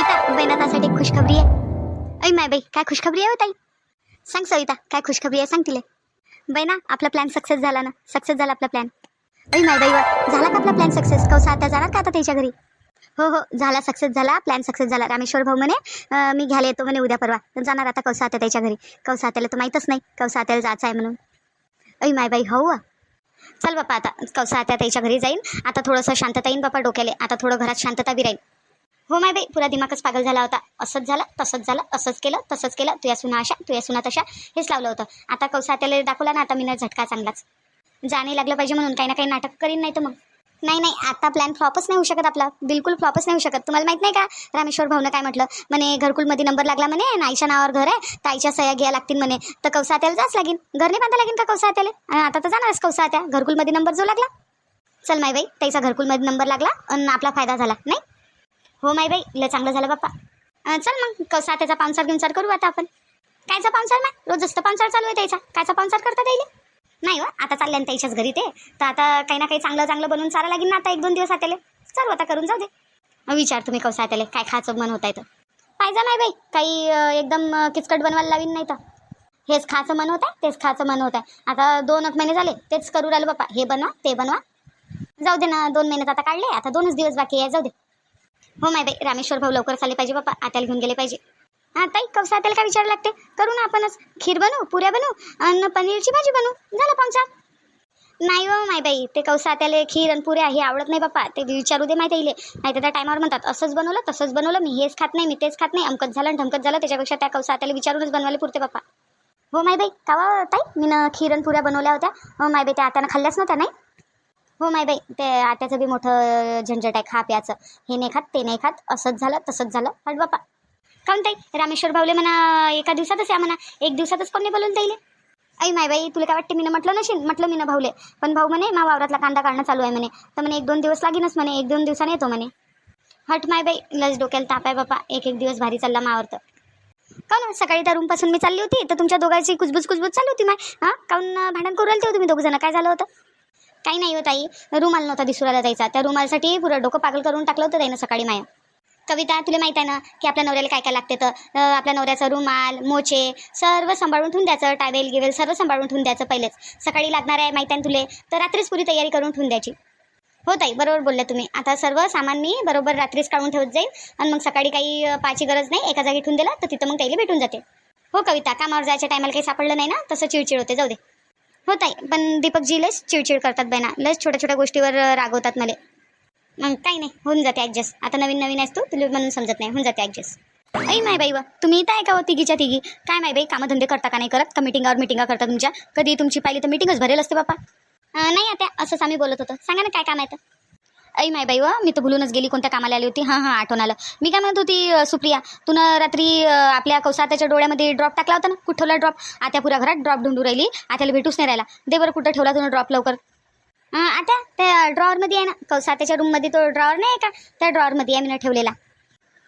सविता बेनातासाठी खुशखबरी आहे. ऐ माय बाई काय खुशखबरी आहे हो ताई? सांग सविता काय खुशखबरी आहे सांग तिले. बाई ना आपला प्लॅन सक्सेस झाला ना. सक्सेस झाला आपला प्लॅन ऐ माय बाई झाला का आपला प्लॅन सक्सेस कौसा आता जाणार का आता त्याच्या घरी? हो हो झाला सक्सेस झाला प्लॅन सक्सेस झाला. रामेश्वर भाऊ म्हणे मी घ्यायला येतो म्हणे उद्या परवा. जाणार आता कौसा आता त्याच्या घरी. कौसा आत्याला तर माहीतच नाही कौसा आत्याला जायचं आहे म्हणून. ऐ माय बाई हो वा. चल बापा आता कौसा आत्या त्याच्या घरी जाईन. आता थोडंसं शांतता येईन बापा डोक्याले. आता थोडं घरात शांतता बी राहील. हो माय बाई पुरा दिमागच पागल झाला होता. असंच झालं तसंच झालं असंच केलं तसंच केलं. तू या सुना अशा तू या सुना तशा. हेच लावलं होतं. आता कौसा त्याला दाखवला ना आता मी झटका चांगलाच. जाणे लागलं पाहिजे म्हणून काही ना काही नाटक करीन नाही तर मग. नाही नाही आता प्लॅन फ्लॉपच नाही होऊ शकत आपला. बिलकुल फ्लॉपच नाही होऊ शकत. तुम्हाला माहीत नाही का? रामेश्वर भाऊनं काय म्हटलं? म्हणे घरकुलमध्ये नंबर लागला म्हणे आणि आईच्या नावावर घर आहे. तर आईच्या सह्या घ्या लागतील म्हणे. तर कौसात्याला जाच लागेल. घर नाही बांधा लागेल का कौसात्याला आणि आता तर जाणारच कौसात्या घरकुलमध्ये नंबर जो लागला. चल माय बाई त्याचा घरकुलमध्ये नंबर लागला आणि आपला फायदा झाला. नाही? हो माय बाई लय चांगलं झालं बाप्पा. चल मग कसा त्याचा पाहुणचार गिवचार करू आता आपण. कायचा पाहुणचार मॅम रोज जास्त पाहुणचार चालू आहे त्याचा. कायचा पाहुणचार करता येईल नाही हो आता चालल्या ना त्याच्याच घरी ते. तर आता काही ना काही चांगलं चांगलं बनवून चारा लागेल ना आता एक दोन दिवस आताले चालू हो, आता करून जाऊ दे. विचार तुम्ही कसा त्याला काय खायचं मन होत आहे तर पाहिजे नाही बाई काही एकदम किचकट बनवायला लावीन नाही तर. हेच खायचं मन होत आहे तेच खायचं मन होत आहे आता दोन एक महिने झाले तेच करू राहिलं बाप्पा. हे बनवा ते बनवा. जाऊ दे ना दोन महिन्यात आता काढले आता दोनच दिवस बाकी आहे जाऊ दे. हो माय बाई. रामेश्वर भाऊ लवकर चालले पाहिजे बाप्पा आत्याला घेऊन गेले पाहिजे. हा ताई कवसा आत्याला काय विचार लागते? करू ना आपणच. खीर बनवू पुऱ्या बनवू आणि पनीरची भाजी बनवू. झालं पाहुणचार. नाही हो माय बाई. ते कौसा त्याला खीर आणि पुऱ्या हे आवडत नाही बाप्पा ते विचारू दे माहिती येईल नाही तर त्या टायमावर म्हणतात असंच बनवलं तसंच बनवलं. मी हेच खात नाही मी तेच खात नाही. अमकत झालं आणि ढमकत झालं. त्याच्यापेक्षा त्या कौसा त्याला विचारूनच बनवायला पुरते बाप्पा हो माय बाई. कावा ताई? मी ना खीर आणि पुऱ्या बनवल्या होत्या. हो माय बाई त्या आताना खाल्ल्याच नव्हत्या नाही? हो माय बाई ते आत्याचं बी मोठं झंझट आहे खा प्याचं. हे नाही खात ते नाही खात असंच झालं तसंच झालं. हट बापा काऊन ताई? रामेश्वर भाऊले म्हणा एका दिवसातच या म्हणा. एक दिवसातच कोणी बोलून ताईले आई माय बाई तुला काय वाटते मी म्हटलं नशील म्हटलं मी ना भाऊले. पण भाऊ म्हणे मा वावरातला कांदा काढणं चालू आहे म्हणे. तर म्हणे एक दोन दिवस लागेनच म्हणे एक दोन दिवसाने येतो म्हणे. हट माय बाई लस डोक्याला ताप आहे बापा एक एक दिवस भारी चालला मावर तर काऊन हो, सकाळी त्या रूमपासून मी चालली होती तर तुमच्या दोघांची कुजबुज कुजबुज चालू होती माय. हां? काऊन भांडण करू राहिले हो तुम्ही दोघं जण? काय झालं होतं? काही नाही हो ताई. रुमाल नव्हता दिसू राहिला जायचा त्या रुमालसाठी पुरं डोकं पागल करून टाकलं होतं त्यानं सकाळी माया. कविता तुला माहीत आहे ना की आपल्या नवऱ्याला काय काय लागते तर? आपल्या नवऱ्याचं रुमाल मोचे सर्व सांभाळून ठेवून द्यायचं टावेल गिवेल सर्व सांभाळून ठेवून द्यायचं पहिलेच. सकाळी लागणार आहे माहीत आहे ना तुले? तर रात्रीच पुरी तयारी करून ठेवून द्यायची. हो ताई बरोबर बोलल्या तुम्ही. आता सर्व सामान मी बरोबर रात्रीच काढून ठेवत जाईल आणि मग सकाळी काही पाहायची गरज नाही. एका जागी ठेवून दिला तर तिथं मग त्याला भेटून जाते. हो कविता कामावर जायच्या टायमाला काही सापडलं नाही ना? तसं चिडचिड होते. जाऊ दे. हो ताई पण दीपकजी लस चिडचिड करतात बहिणा लस छोट्या छोट्या गोष्टीवर रागवतात मला. मग काही नाही होऊन जाते ॲडजस्ट आता नवीन नवीन आहेस तू तुला म्हणून समजत नाही. होऊन जाते ॲडजस्ट ऐ माय बाई वा तुम्ही इथं आहे का हो तिघीच्या तिघी? काय माय बाई कामधंदे करता का नाही करत? का मिटिंगावर मिटिंगा करता तुमच्या? कधी तुमची पाहिली तर मिटिंगच भरेल असते बापा. नाही आता असंच आम्ही बोलत होतो. सांगा ना काय काम आहे तर. ऐ माय बाई वा मी तर भुलूनच गेली कोणत्या कामाला आली होती? हां हां आठवण आलं. मी काय म्हणत होती सुप्रिया तुनं रात्री आपल्या कौसात्याच्या डोळ्यामध्ये ड्रॉप टाकला होता ना? कुठं ठेवला ड्रॉप आता पुऱ्या घरात ड्रॉप ढूंढू राहिली. आत्याला भेटूच नाही राहिला. दे बरं कुठं ठेवला तुनं ड्रॉप लवकर? अं, आता त्या ड्रॉवरमध्ये आहे ना? कौसात्याच्या रूममध्ये तो ड्रॉवर नाही आहे का? त्या ड्रॉवरमध्ये आहे मी ठेवलेला.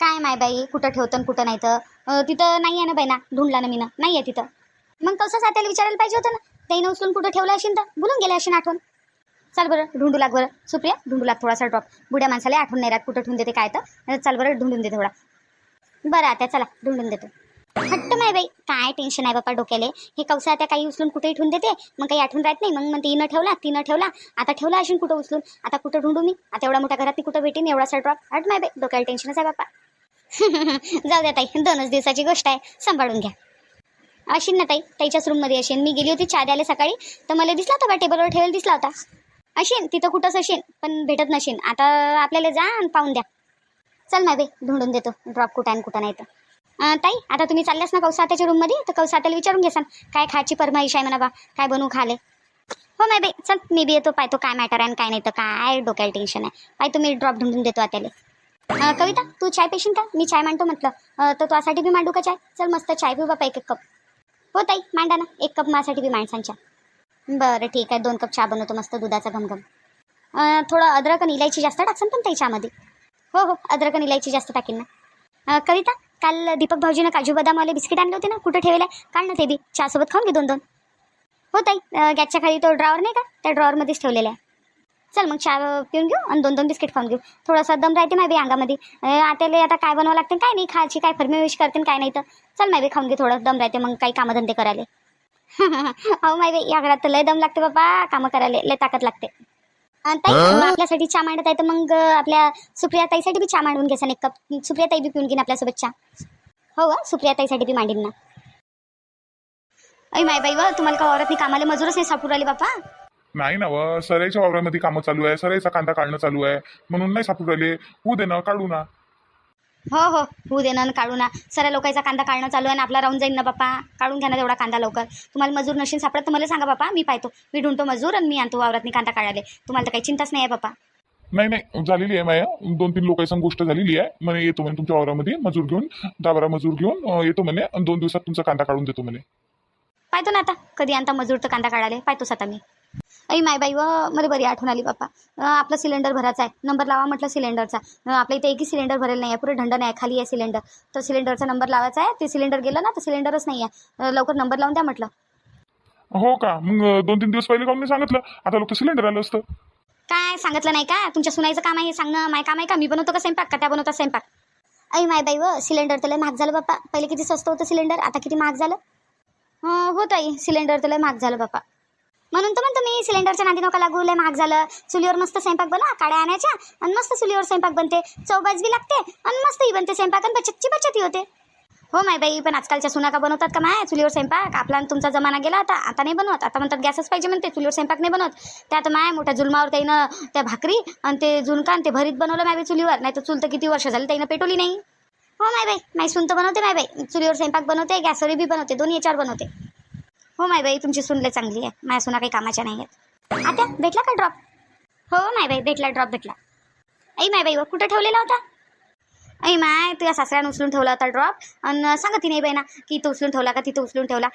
काय माय बाई कुठं ठेवतं आणि कुठं नाही तर? अं, तिथं नाही आहे ना बाई ना? ढूंढला ना मी ना नाही आहे तिथं. मग कौसा सात्याला विचारायला पाहिजे होतं ना? त्याने उचलून कुठं ठेवलं असेल तर? भुलून गेले असेल आठवण. चल बरं ढुंडू लाग बरं. सुप्रिया ढुंडू लाग थोडासा ड्रॉप. बुड्या माणसाला आठवण नाही राहत कुठं ठेवून देते काय तर. चल बरं ढुंडून दे थोडा. बरं आता चला ढुंडून देतो. हट्ट माय बाई काय टेन्शन आहे बापा डोक्याले. हे कवसा त्या काही उचलून कुठेही ठेवून देते. मग काही आठवण राहत नाही. मग मग तिनं ठेवला तिनं ठेवला. आता ठेवला असेल कुठं उचलून? आता कुठं ढूंढू मी? आता एवढ्या मोठ्या घरात मी कुठं भेटेन? एवढासा ड्रॉप. हट माय बाई डोक्याला टेन्शनच आहे बापा. जाऊ द्या ताई दोनच दिवसाची गोष्ट आहे. सांभाळून घ्या. अशीन ना ताई ताईच्याच रूममध्ये असेन मी गेली होती चहा द्यायला सकाळी. तर मला दिसला होता बा टेबलवर ठेवायला दिसला होता. अशीन तिथं कुठंच असेन पण भेटत नशीन. आता आपल्याला जा आणि पाहून द्या. चल माय बाई ढूंढून देतो. ड्रॉप कुठं आणि कुठं नाही तर. ताई आता तुम्ही चालल्यास ना कौसात्याच्या रूममध्ये तर कौसात्याला विचारून घेसान काय खायची परमाईश आहे म्हणा बा काय बनवू खाले. हो माय बाई चल मी बी येतो पाहतो काय मॅटर आहे आणि काय नाही तर काय डोक्याला टेन्शन आहे. पाय तुम्ही ड्रॉप ढूंढून देतो आत्याला. कविता तू चाय पेशीन का? मी चाय मांडतो म्हटलं. तर तुझ्यासाठी बी मांडू का चाय? चल मस्त चाय पिऊ बापा एक एक कप. हो ताई मांडा ना. एक कप माझ्यासाठी बी माणसांच्या. बरं ठीक आहे. दोन कप चहा बनवतो मस्त दुधाचा घमघम. थोडं अद्रक आणि इलायची जास्त टाकसान पण त्या चहामध्ये. हो हो अद्रक आणि इलायची जास्त टाकीन ना. कविता काल दीपक भाऊजीनं काजू बदामवाले बिस्किट आणले होते ना? कुठं ठेवले? काढ ना ते बी. चहासोबत खाऊन घे दोन दोन हो ताई गॅसच्या खाली तो ड्रॉवर नाही का? त्या ड्रॉवरमध्येच ठेवलेला आहे. चल मग चहा पिऊन घेऊ आणि दोन दोन बिस्किट खाऊन घेऊ. थोडासा दम राहते माहिती अंगामध्ये. अं, आता काय बनवावं लागते काय नाही? खायची काय फरमेविश करते काय नाही तर. चल माहिती खाऊन घे थोडं. दम राहते मग काही कामधंदे करायला. हो माहिती या घरात तर लय दम लागते बाबा कामं करायला लय ताकद लागते. अन् ताई मग आपल्यासाठी चहा मांडत आहे तर मग आपल्या सुप्रिया ताईसाठी बी चहा मांडून घेसान एक कप. सुप्रिया ताई बी पिऊन घेईन आपल्यासोबत चहा. हो वा सुप्रिया ताईसाठी बी मांडीन ना. अय माय बाई व तुम्हाला का औरतनी कामाला मजूरच नाही सापडून राहिली बापा? नाही ना व सराईच्या वावरामध्ये कामं चालू आहे सराईचा कांदा काढणं चालू आहे म्हणून नाही सापडू राहिले. होऊ दे ना काढू ना. हो हो. होऊ दे ना काढू ना. सर्व लोकांचा कांदा काढणं चालू आहे आणि आपला राहून जाईल ना बापा काढून घ्या ना तेवढा कांदा लवकर. तुम्हाला मजूर नशीन सापडत तर मला सांगा बापा मी पाहतो. मी ढूंढतो मजूर आणि मी आणतो वावरातनी कांदा काढायला. तुम्हाला तर काही चिंताच नाही आहे बापा नाही नाही. झालेली आहे माया. दोन तीन लोकांसंग गोष्ट झालेली आहे. म्हणे येतो म्हणे तुमच्या वावरामध्ये. मजूर घेऊन दहा बारा मजूर घेऊन अं, येतो म्हणे. आणि दोन दिवसात तुमचा कांदा काढून देतो म्हणे. पाहतो ना आता. कधी आणता मजूर तर कांदा काढायला. पाहतोच आता मी. ऐ माय बाई व मला बरी आठवण आली बापा अं, आपला सिलेंडर भरायचा आहे. नंबर लावा म्हटलं सिलेंडरचा. आपल्या इथे एकही सिलेंडर भरेल नाही आहे पुरे ढंड नाही आहे खाली आहे सिलेंडर. तर सिलेंडरचा नंबर लावायचा आहे. ते सिलेंडर गेलं ना तर सिलेंडरच नाही आहे लवकर नंबर लावून द्या म्हटलं. हो का? मग दोन तीन दिवस पहिले काऊन नाही सांगितलं. आता लोक सिलेंडर आलं असतं. काय सांगितलं नाही का? तुमच्या सुनाईचं काम आहे हे सांगणं. माय काम आहे का? मी बनवतो का स्वयंपाक? का त्या बनवतात स्वयंपाक. ऐ माय बाई व सिलेंडर तर लय महाग झालं बाप्पा. पहिले किती स्वस्त होतं सिलेंडर? आता किती महाग झालं? हं, हो ताई सिलेंडर तर लय महाग झालं बाप्पा. म्हणून तर म्हणतो मी सिलेंडरच्या नादी नका लागू लय महाग झालं. चुलीवर मस्त स्वयंपाक बनवा काड्या आणायच्या आणि मस्त चुलीवर स्वयंपाक बनते. चौबाज बी लागते आणि मस्तही बनते स्वयंपाक आणि बचतची बचतही होते. हो माय बाई पण आजकालच्या सुना का बनवतात का माय? चुलीवर स्वयंपाक. आपला आणि तुमचा जमाना गेला आता आता नाही बनवत. आता म्हणतात गॅसच पाहिजे म्हणते चुलीवर स्वयंपाक नाही बनवत. त्यात माय मोठ्या जुलमावर त्यानं त्या भाकरी आणि ते झुणका आणि ते भरीत बनवलं माय बाई चुलीवर. नाही तर चुल तर किती वर्ष झाली त्यानं पेटवली नाही. हो माय बाई माय सुन तर बनवते माय बाई. चुलीवर स्वयंपाक बनवते गॅसवरही बी बनवते दोन्ही याच्यावर बनवते. हो माय बाई तुमची सुनले चांगली आहे. माझ्या सुना काही कामाच्या नाही आहेत. आता भेटला का ड्रॉप हो माय बाई भेटला ड्रॉप भेटला. ऐ माय बाई व, कुठं ठेवलेला होता? ऐ माय तुझ्या सासऱ्यानं उचलून ठेवला होता ड्रॉप आणि सांगत नाही बाई ना की इथं उचलून ठेवला का तिथं उचलून ठेवला?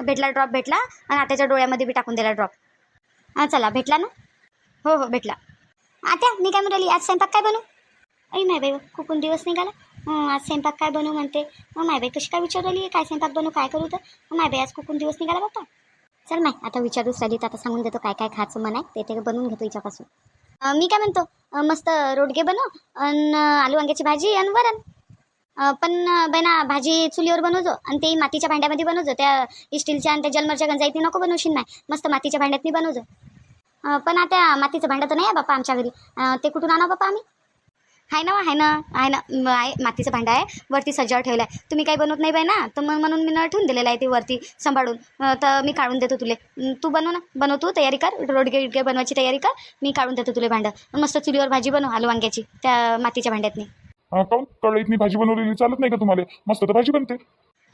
भेटला ड्रॉप भेटला आणि आत्याच्या डोळ्यामध्ये बी टाकून दिला ड्रॉप हां चला भेटला ना? हो हो भेटला. आत्या मी काय म्हणाली आज स्वयंपाक काय बनू ऐ माय बाई कुकून दिवस निघाला. आज स्वयंपाक काय बनवू म्हणते? मग मायबाई कशी काय विचारली? काय स्वयंपाक बनवू काय करू तर? माय बाई आज कुकून दिवस निघाला बाप्पा चल माय आता विचारूच राहिली तर आता सांगून देतो काय काय खायचं मन आहे ते ते बनवून घेतो हिच्यापासून. मी काय म्हणतो? मस्त रोडगे बनव आणि आलू वांग्याची भाजी आणि वरण. पण अं, भाजी चुलीवर बनवजो आणि ते मातीच्या भांड्यामध्ये बनवजो त्या स्टीलच्या आणि त्या जलमरच्या गंजाईत नको बनवशील नाही मस्त मातीच्या भांड्यात मी बनवजो. पण आता मातीचं भांडं तर नाही आहे बाप्पा आमच्या घरी. ते कुठून आणा बाप्पा आम्ही? आहे ना आहे ना आहे ना. आहे मातीचं भांडं आहे वरती सजावट ठेवलं आहे तुम्ही काही बनवत नाही बाई ना? तर मग म्हणून मी न ठेवून दिलेलं आहे ते वरती सांभाळून. तर मी काढून देतो तुले. तू बनव ना. बनव तू तयारी कर. रोडगे गिडगे बनवायची तयारी कर. मी काढून देतो तुले भांडं. मस्त चुलीवर भाजी बनव आलू वांग्याची त्या मातीच्या भांड्यातनी. काऊन कढईतनी भाजी बनवलेली चालत नाही का तुम्हाला? मस्त तर भाजी बनते.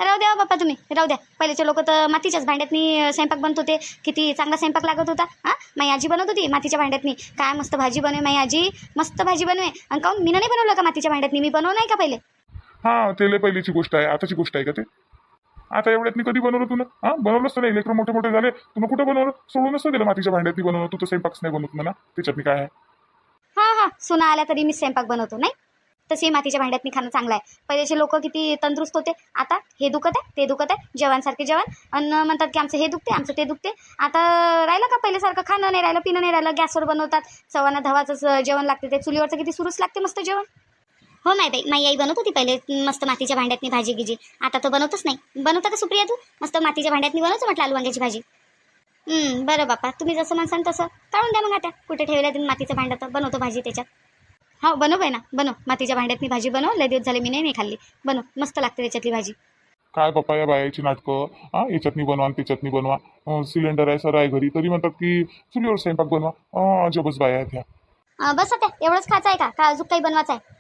राहू द्या हो बाप्पा तुम्ही राहू द्या. पहिलेचे लोक तर मातीच्याच भांड्यातनी स्वयंपाक बनत होते. किती चांगला स्वयंपाक लागत होता. हां? माझी आजी बनवत होती मातीच्या भांड्यातनी. काय मस्त भाजी बनवे माझी आजी. मस्त भाजी बनवे. आणि काऊन मी नाही बनवलं का मातीच्या भांड्यातनी? मी बनवलं नाही का पहिले? हा ते लय पहिलीची गोष्ट आहे. आताची गोष्ट आहे का ते? आता एवढ्यातनी कधी बनवलं तुला हा? बनवलंच तर नाही. लेकर मोठे मोठे झाले. तुला कुठं बनवलं? सोडूनच तर दिलं मातीच्या भांड्यातनी बनवलं तू तर स्वयंपाकच नाही बनवत म्हणा. त्याच्यातनी काय आहे? हां हां. सुना आल्या तरी मी स्वयंपाक बनवतो नाही? तशी मातीच्या भांड्यातनी खाणं चांगलं आहे. पहिलेचे लोक किती तंदुरुस्त होते. आता हे दुखत आहे ते दुखत आहे. जेवणसारखे जेवण. अन्न म्हणतात की आमचं हे दुखते आमचं ते दुखते. आता राहिलं का पहिल्यासारखं खाणं नाही राहिलं पिणं नाही राहिलं गॅसवर बनवतात. सवाना धवाचं जेवण लागते ते चुलीवरचं किती सुरूच लागते मस्त जेवण. हो माय बाई. माई आई बनवत होती पहिले. मस्त मातीच्या भांड्यातनी भाजी गिजी. आता तो बनवतच नाही. बनवता का सुप्रिया तू? मस्त मातीच्या भांड्यातनी बनवतो म्हटलं आलू वांग्याची भाजी. बरं बापा तुम्ही जसं म्हणसान तसं. काढून द्या मग आता. कुठे ठेवल्या तुम्ही मातीचं भांडं तर? बनवतो भाजी त्याच्यात. हो बनव बाई ना बनव. मातीच्या भांड्यातनी भाजी बनव लय दिवस झाले मी नाही नाही खाल्ली. बनव मस्त लागते त्याच्यातली भाजी. काय बाप्पा या बायाची नाटकं? हा याच्यातनी बनवा आणि त्याच्यातनी बनवा. सिलेंडर आहे सर आहे घरी. तरी म्हणतात की चुलीवर स्वयंपाक बनवा. अजबच बाया आहेत ह्या. बस आता एवढंच खायचं आहे का? का अजून काही बनवायचं आहे?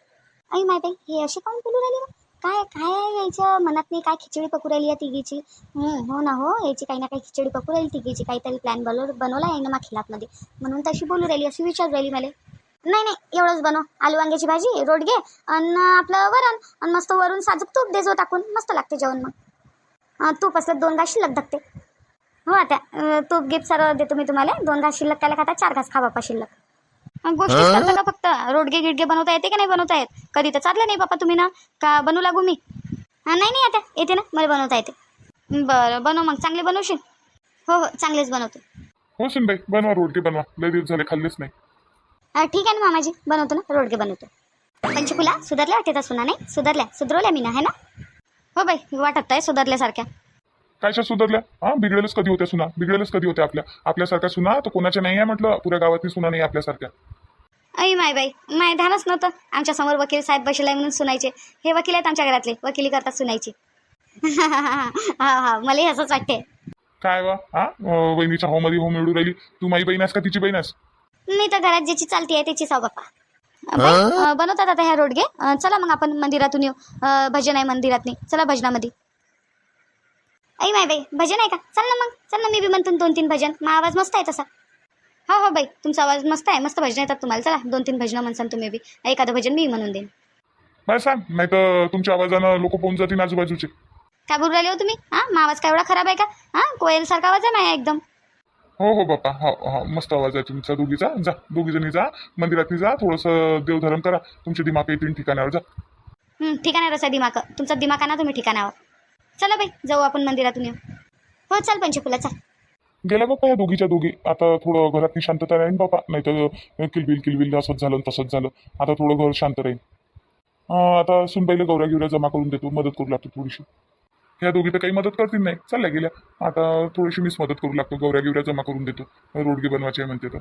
आई बाई हे अशी काऊन बोलू राहिली ना? काय काय आहे यायचं मनात नाही? काय खिचडी पकू राहिली आहे तिघीची? हं, ना हो याची काही ना काही खिचडी पकू राहिली तिघीची. काहीतरी प्लॅन बनव बनवला आहे ना मग खिलापमध्ये म्हणून तशी बोलू राहिली अशी विचार राहिली मला. नाही नाही एवढंच बनव. आलू वांग्याची भाजी रोडगे आणि आपलं वरण आणि मस्त वरून साजूक तूप देजो टाकून मस्त लागते जेवण मग. तूप असलं दोन घास शिल्लक धकते. हो आता तूप गिफ्ट सर्व देतो मी तुम्हाला. दोन घास शिल्लक त्याला खाता चार घास खा बापा शिल्लक. अं, गोष्टीच करता का फक्त? रोडगे गिडगे बनवता येते का नाही बनवता येत? कधी तर चाललं नाही बापा तुम्ही ना. का बनवू लागू मी? नाही नाही आता येते ना मला बनवता येते. बरं बनव मग चांगले बनवशील? हो हो चांगलेच बनवते. हो बाई बनवा रोडके बनवा. लय दिवस झाले खाल्लेच नाही. ठीक आहे ना मामाजी? बनवतो ना रोडगे बनवतो. पंचकुला सुधारल्या वाटते सुना नाही सुधारल्या सुधरवल्या मी ना है ना? हो बाई वाटत आहे सुधारल्यासारख्या. कायच्या सुधारल्या? हा बिघडेलच कधी होत्या सुना? बिघडेलच कधी होत्या आपल्या? आपल्यासारख्या सुना तर कोणाच्या नाही आहे म्हटलं? पुऱ्या गावातली सुना नाही आपल्यासारख्या. ऐ माय बाई माय ध्यानच नव्हतं. आमच्यासमोर वकील साहेब बसले म्हणून सुनायचे. हे वकील आहेत आमच्या घरातले. वकिली करतात सुनायची. हा हा मला असंच वाटते काय वा? हा? अं, बहिणीच्या हो मध्ये हो मिळू राहिली. तू माझी बहीण आहेस का तिची बहीण आहेस? मी तर घरात ज्याची चालती आहे त्याची साव बाप्पा बाई, अं, बनवतात आता ह्या रोडगे. अं, चला मग आपण मंदिरातून येऊ. अं, भजन आहे मंदिरात चला भजनामध्ये. ऐ माय बाई भजन आहे का? चल ना मग. चल ना मी बी म्हणतो दोन तीन भजन. मग आवाज मस्त आहे तसा. हो हो बाई तुमचा आवाज मस्त आहे. मस्त भजन येतात तुम्हाला. चला दोन तीन भजनं म्हणसान तुम्ही बी. एखादं भजन मी म्हणून देईन. मला सांग. नाही तर तुमच्या आवाजानं लोक पाहून जातील आजूबाजूचे. काय बोलू राहिले हो तुम्ही? हां मग आवाज काय एवढा खराब आहे का? हां कोयलसारखा आवाज आहे माझ्या एकदम? हो हो बाप्पा. हो हो मस्त आवाज आहे तुमचा. दोघीचा? जा दोघी जणी जा. मंदिरात जा. थोडंसं देवधर्म करा. तुमचे दिमाग येतील ठिकाणावर. जा. हं, ठिकाणावर असा दिमाग तुमचा दिमाग आणा तुम्ही ठिकाणावर. चला बाई जाऊ आपण मंदिरातून येऊ. हो चल पंचकुला चल. गेल्या बाप्पा या दोघीच्या दोघी. आता थोडं घरातली शांतता राहील बापा नाही तर किलबिल किलबिल असंच झालं आणि तसंच झालं. आता थोडं घर शांत राहील अं, आता सुनबाईला गौऱ्या गिवऱ्या जमा करून देतो. मदत करू लागतो थोडीशी. ह्या दोघी तर काही मदत करतील नाही. चालल्या गेल्या. आता थोडीशी मीच मदत करू लागतो. गौऱ्या गिवऱ्या जमा करून देतो. रोडगे बनवायचे आहे म्हणते तर.